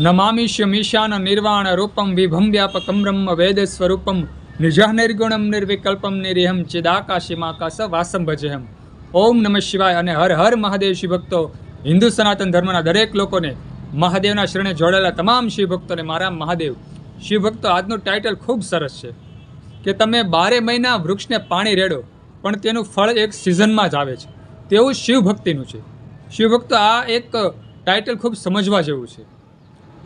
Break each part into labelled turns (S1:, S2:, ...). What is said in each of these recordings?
S1: નમામિષ્યમીશાન નિર્વાણ રૂપમ વિભમ વ્યાપકમ બ્રહ્મ વેદ સ્વરૂપમ નિજ નિર્ગુણમ નિર્વિકલ્પમ નિરિહમ ચિદાકાશીમાકાશ વાસમ ભજેહમ ઓમ નમઃ શિવાય અને હર હર મહાદેવ શિવભક્તો હિન્દુ સનાતન ધર્મના દરેક લોકોને મહાદેવના શરણે જોડાયેલા તમામ શિવભક્તોને મારા મહાદેવ. શિવભક્તો આજનું ટાઇટલ ખૂબ સરસ છે કે તમે બારે મહિના વૃક્ષને પાણી રેડો, પણ તેનું ફળ એક સિઝનમાં જ આવે છે. તેવું શિવભક્તિનું છે. શિવભક્તો આ એક ટાઇટલ ખૂબ સમજવા જેવું છે.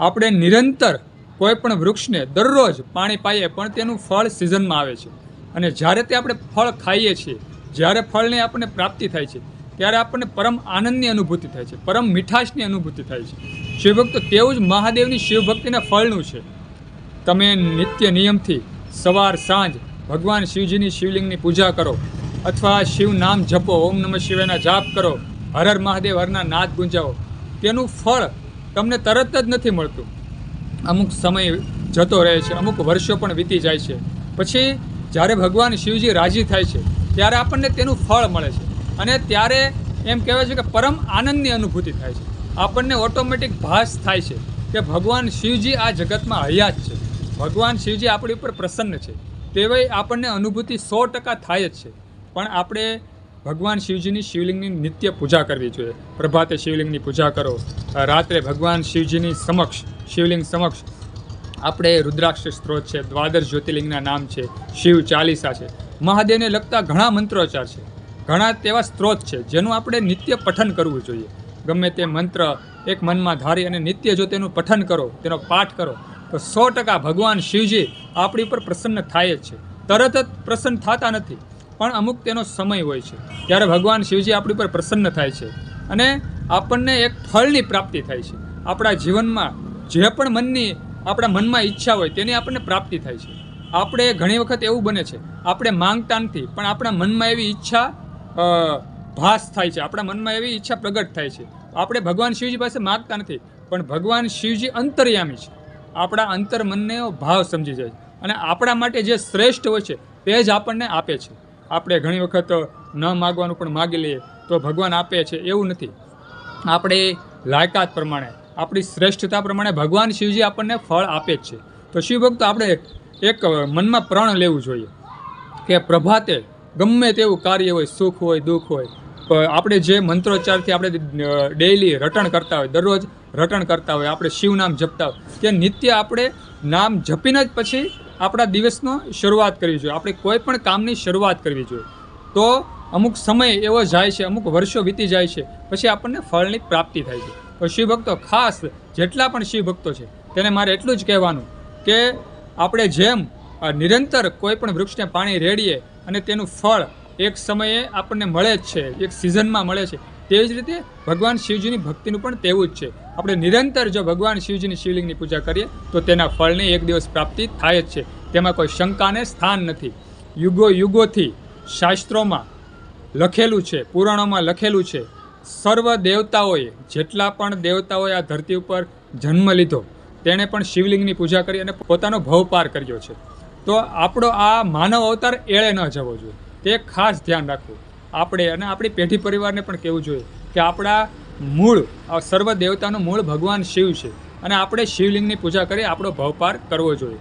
S1: આપણે નિરંતર કોઈ પણ વૃક્ષને દરરોજ પાણી પાઈએ પણ તેનું ફળ સિઝનમાં આવે છે. અને જ્યારે તે આપણે ફળ ખાઈએ છીએ, જ્યારે ફળની આપણને પ્રાપ્તિ થાય છે, ત્યારે આપણને પરમ આનંદની અનુભૂતિ થાય છે, પરમ મીઠાશની અનુભૂતિ થાય છે. શિવભક્તો તેવું જ મહાદેવની શિવભક્તિના ફળનું છે. તમે નિત્ય નિયમથી સવાર સાંજ ભગવાન શિવજીની શિવલિંગની પૂજા કરો, અથવા શિવ નામ જપો, ઓમ નમઃ શિવાયના જાપ કરો, હર હર મહાદેવ, હરના નાદ ગુંજાવો. તેનું ફળ તમને તરત જ નથી મળતું. અમુક સમય જતો રહે છે, અમુક વર્ષો પણ વીતી જાય છે. પછી જ્યારે ભગવાન શિવજી રાજી થાય છે, ત્યારે આપણને તેનું ફળ મળે છે. અને ત્યારે એમ કહેવાય છે કે પરમ આનંદની અનુભૂતિ થાય છે. આપણને ઓટોમેટિક ભાસ થાય છે કે ભગવાન શિવજી આ જગતમાં હયાત છે. ભગવાન શિવજી આપણી ઉપર પ્રસન્ન છે. તેવી આપણને અનુભૂતિ સો ટકા થાય જ છે. પણ આપણે ભગવાન શિવજીની શિવલિંગની નિત્ય પૂજા કરવી જોઈએ. પ્રભાતે શિવલિંગની પૂજા કરો. રાત્રે ભગવાન શિવજીની સમક્ષ, શિવલિંગ સમક્ષ આપણે રુદ્રાક્ષ સ્ત્રોત છે, દ્વાદર જ્યોતિર્લિંગના નામ છે, શિવ ચાલીસા છે. મહાદેવને લગતા ઘણા મંત્રોચ્ચાર છે. ઘણા તેવા સ્ત્રોત છે, જેનું આપણે નિત્ય પઠન કરવું જોઈએ. ગમે તે મંત્ર એક મનમાં ધારી અને નિત્ય જો તેનું પઠન કરો, તેનો પાઠ કરો, તો સો ટકા ભગવાન શિવજી આપણી પર પ્રસન્ન થાય જ છે. તરત જ પ્રસન્ન થતા નથી. પણ અમુક તેનો સમય હોય છે. ત્યારે ભગવાન શિવજી આપણી પર પ્રસન્ન થાય છે અને આપણને એક ફળની પ્રાપ્તિ થાય છે. આપણા જીવનમાં જે પણ મનની, આપણા મનમાં ઈચ્છા હોય તેની આપણને પ્રાપ્તિ થાય છે. આપણે ઘણી વખત એવું બને છે, આપણે માંગતા નથી પણ આપણા મનમાં એવી ઈચ્છા ભાસ થાય છે. આપણા મનમાં એવી ઈચ્છા પ્રગટ થાય છે. આપણે ભગવાન શિવજી પાસે માગતા નથી, પણ ભગવાન શિવજી અંતર્યામી છે. આપણા અંતર મનને ભાવ સમજી જાય છે. અને આપણા માટે જે શ્રેષ્ઠ હોય છે, તે જ આપણને આપે છે. આપણે ઘણી વખત ન માગવાનું પણ માગી લઈએ, તો ભગવાન આપે છે, એવું નથી. આપણે લાયકાત પ્રમાણે, આપણી શ્રેષ્ઠતા પ્રમાણે ભગવાન શિવજી આપણને ફળ આપે જ છે. તો શિવભક્ત આપણે એક મનમાં પ્રણ લેવું જોઈએ કે પ્રભાતે ગમે તેવું કાર્ય હોય, સુખ હોય, દુઃખ હોય આપણે જે મંત્રોચ્ચારથી આપણે ડેઈલી રટણ કરતા હોય, દરરોજ રટણ કરતા હોય, આપણે શિવ નામ જપતા હોય તે નિત્ય આપણે નામ જપીને જ પછી આપણા દિવસનો શરૂઆત કરવી જોઈએ. આપણે કોઈ પણ કામની શરૂઆત કરવી જોઈએ. તો અમુક સમય એવો જાય છે, અમુક વર્ષો વીતી જાય છે, પછી આપણને ફળની પ્રાપ્તિ થાય છે. તો શિવભક્તો ખાસ જેટલા પણ શિવભક્તો છે, તેને મારે એટલું જ કહેવાનું કે આપણે જેમ નિરંતર કોઈ પણ વૃક્ષને પાણી રેડીએ અને તેનું ફળ એક સમયે આપણને મળે જ છે, એક સિઝનમાં મળે છે તેવી જ રીતે ભગવાન શિવજીની ભક્તિનું પણ તેવું જ છે. આપણે નિરંતર જો ભગવાન શિવજીની શિવલિંગની પૂજા કરીએ, તો તેના ફળની એક દિવસ પ્રાપ્તિ થાય જ છે. તેમાં કોઈ શંકાને સ્થાન નથી. યુગો યુગોથી શાસ્ત્રોમાં લખેલું છે, પુરાણોમાં લખેલું છે, સર્વ દેવતાઓએ જેટલા પણ દેવતાઓએ આ ધરતી ઉપર જન્મ લીધો, તેણે પણ શિવલિંગની પૂજા કરી અને પોતાનો ભવપાર કર્યો છે. તો આપણો આ માનવ અવતાર એળે ન જવો જોઈએ. તે ખાસ ધ્યાન રાખવું. આપણે અને આપણી પેઢી પરિવારને પણ કહેવું જોઈએ કે આપણા મૂળ સર્વ દેવતાનું મૂળ ભગવાન શિવ છે. અને આપણે શિવલિંગની પૂજા કરી આપણો ભવપાર કરવો જોઈએ.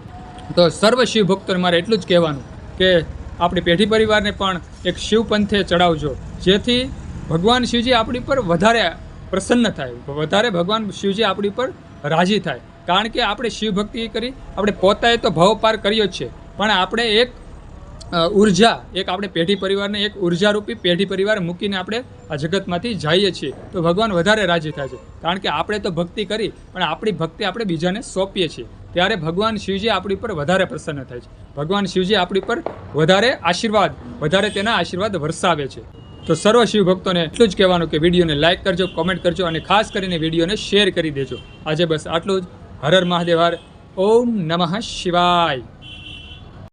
S1: તો સર્વ શિવ ભક્તોને મારે એટલું જ કહેવાનું કે આપણી પેઢી પરિવારને પણ એક શિવ પંથે ચડાવજો, જેથી ભગવાન શિવજી આપણી પર વધારે પ્રસન્ન થાય. વધારે ભગવાન શિવજી આપણી પર રાજી થાય. કારણ કે આપણે શિવ ભક્તિ કરી, આપણે પોતાએ તો ભાવ પાર કર્યો જ છે. પણ આપણે એક ઊર્જા, એક આપણે પેઢી પરિવારને એક ઉર્જારૂપી પેઢી પરિવાર મૂકીને આપણે આ જગતમાંથી જઈએ છીએ. તો ભગવાન વધારે રાજી થાય છે. કારણ કે આપણે તો ભક્તિ કરી, પણ આપણી ભક્તિ આપણે બીજાને સોંપીએ છીએ. ત્યારે ભગવાન શિવજી આપણી પર વધારે પ્રસન્ન થાય છે. ભગવાન શિવજી આપણી પર વધારે આશીર્વાદ, વધારે તેના આશીર્વાદ વરસાવે છે. તો સર્વ શિવ ભક્તોને એટલું જ કહેવાનું કે વિડીયોને લાઇક કરજો કોમેન્ટ કરજો અને ખાસ કરીને વિડીયોને શેર કરી દેજો. આજે બસ આટલું જ. હરર મહાદેવાર મહાદેવ ઓમ નમઃ શિવાય.